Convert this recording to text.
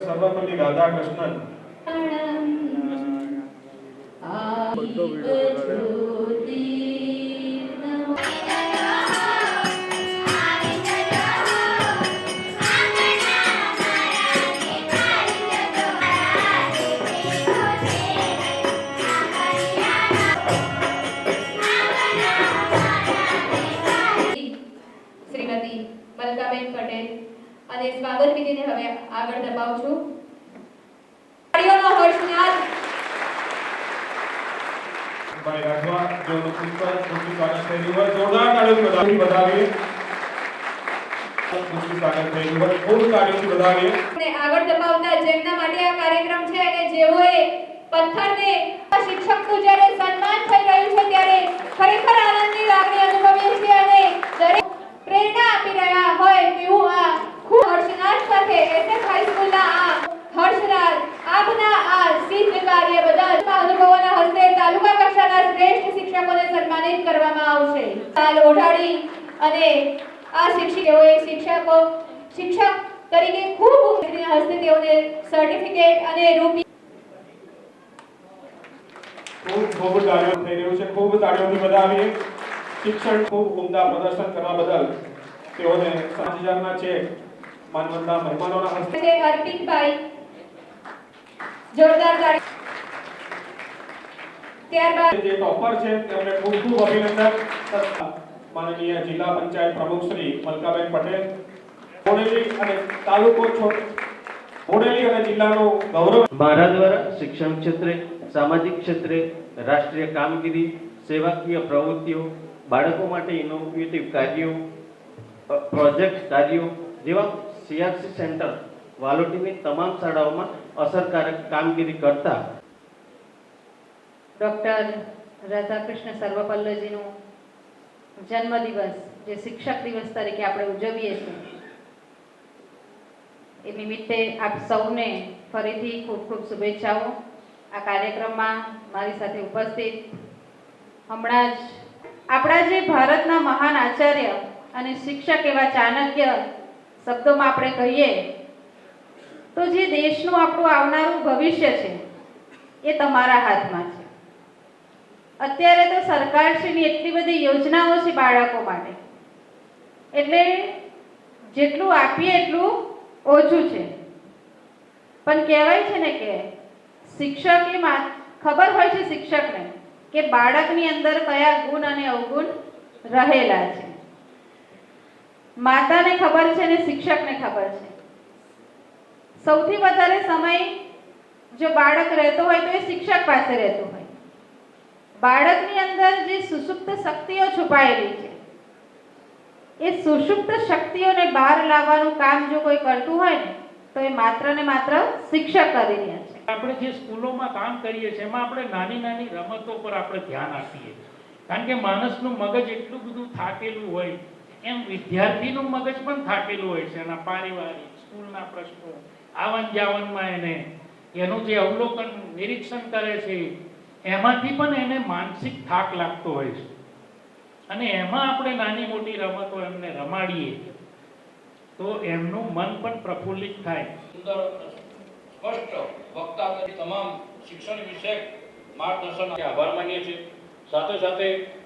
સર્વપલ્લી રાધાકૃષ્ણન. શ્રીમતી અને સ્વાગત વિધિને હવે આગળ દબાવું છું. તાળીઓનો હર્ષનાદ ભાઈ થઈ થઈ ખૂબ તાળીઓથી આગળ જેમના માટે આ કાર્યક્રમ છે કે જેઓએ પથ્થરને શિક્ષકનું જ્યારે સન્માન થઈ રહ્યું છે ત્યારે ખરેખર આનંદની લાગણી અનુભવીએ છીએ અને દરેક પ્રેરણા આપી રહ્યા હોય તેવું આ ખૂબ હર્ષનાદ સાથે એસએફ હાઈસ્કૂલના આ હર્ષનાદ આપના આ સિદ્ધ કાર્ય બદલ અનુભવોના હસ્તે તાલુકા કક્ષાના શ્રેષ્ઠ શિક્ષકોને સન્માનિત કરવામાં આવશે ઓઢાડી અને આ શિક્ષકોએ શિક્ષકો શિક્ષક તરીકે ખૂબ હસ્તે તેઓને સર્ટિફિકેટ અને રૂપી ખૂબ ખૂબ તાળીઓ થઈ રહ્યું છે. ખૂબ તાળીઓથી વધાવીએ શિક્ષણ ખૂબ ઉમદા પ્રદર્શન કરવા બદલ તેઓને સાત હજારના ચેક માનવંતના મહેમાનોના હસ્તે અર્પિતભાઈ જોરદાર તાળી ત્યારબાદ જે ટોપર છે તેમને ખૂબ ખૂબ અભિનંદન. માનનીય જિલ્લા પંચાયત પ્રમુખ શ્રી મલકાબેન પટેલ બોડેલી અને તાલુકો છોટ બોડેલી અને જિલ્લાનું ગૌરવ મારા દ્વારા શિક્ષણ ક્ષેત્રે સામાજિક ક્ષેત્રે રાષ્ટ્રીય કામગીરી સેવાકીય પ્રવૃત્તિઓ બાળકો માટે ઇનોવેટિવ કાર્યો પ્રોજેક્ટ કાર્યો જેવા સીઆરસી સેન્ટર વાલોટીની તમામ શાળાઓમાં અસરકારક કામગીરી કરતા ડૉક્ટર રાધાકૃષ્ણ સર્વપલ્લજીનો જન્મદિવસ, જે શિક્ષક દિવસ તરીકે આપણે ઉજવીએ છીએ, એ નિમિત્તે આપ સૌને ફરીથી ખૂબ ખૂબ શુભેચ્છાઓ. આ કાર્યક્રમમાં મારી સાથે ઉપસ્થિત હમણાં જ આપણા જે ભારતના મહાન આચાર્ય અને શિક્ષક એવા ચાણક્ય શબ્દોમાં આપણે કહીએ, તો જે દેશનું આપણું આવનારું ભવિષ્ય છે, એ તમારા હાથમાં છે. અત્યારે તો સરકારશ્રીની એટલી બધી યોજનાઓ છે બાળકો માટે. એટલે જેટલું આપીએ એટલું ઓછું છે. પણ કહેવાય છે ને કે શિક્ષક ખબર હોય છે શિક્ષકને કે બાળકની અંદર કયા ગુણ અને અવગુણ રહેલા છે. માતાને ખબર છે ને શિક્ષકને ખબર છે. સૌથી વધારે સમય જો બાળક રહેતો હોય તો એ શિક્ષક પાસે રહેતો હોય. બાળકની અંદર જે સુષુપ્ત શક્તિઓ છુપાયેલી છે, એ સુષુપ્ત શક્તિઓને બહાર લાવવાનું કામ જો કોઈ કરતું હોય ને, તો એ માત્ર ને માત્ર શિક્ષક કરી રહ્યા છે. આપણે જે સ્કૂલોમાં કામ કરીએ છીએ, એમાં આપણે નાની નાની રમતો પર આપણે ધ્યાન આપીએ કારણ કે માણસનું મગજ એટલું બધું થાકેલું હોય, એમ વિદ્યાર્થીનું મગજ પણ થાકેલું હોય છે, એના પારિવારિક, સ્કૂલના પ્રશ્નો, આવન જાવનમાં એને, એનું જે અવલોકન, નિરીક્ષણ કરે છે એમાંથી પણ એને માનસિક થાક લાગતો હોય છે. અને એમાં આપણે નાની મોટી રમતો એમને રમાડીએ તો એમનું મન પણ પ્રફુલ્લિત થાય. સુંદર સ્પષ્ટ વક્તા તમામ શિક્ષણ વિષયક માર્ગદર્શન આભાર માનીએ છીએ. સાથે સાથે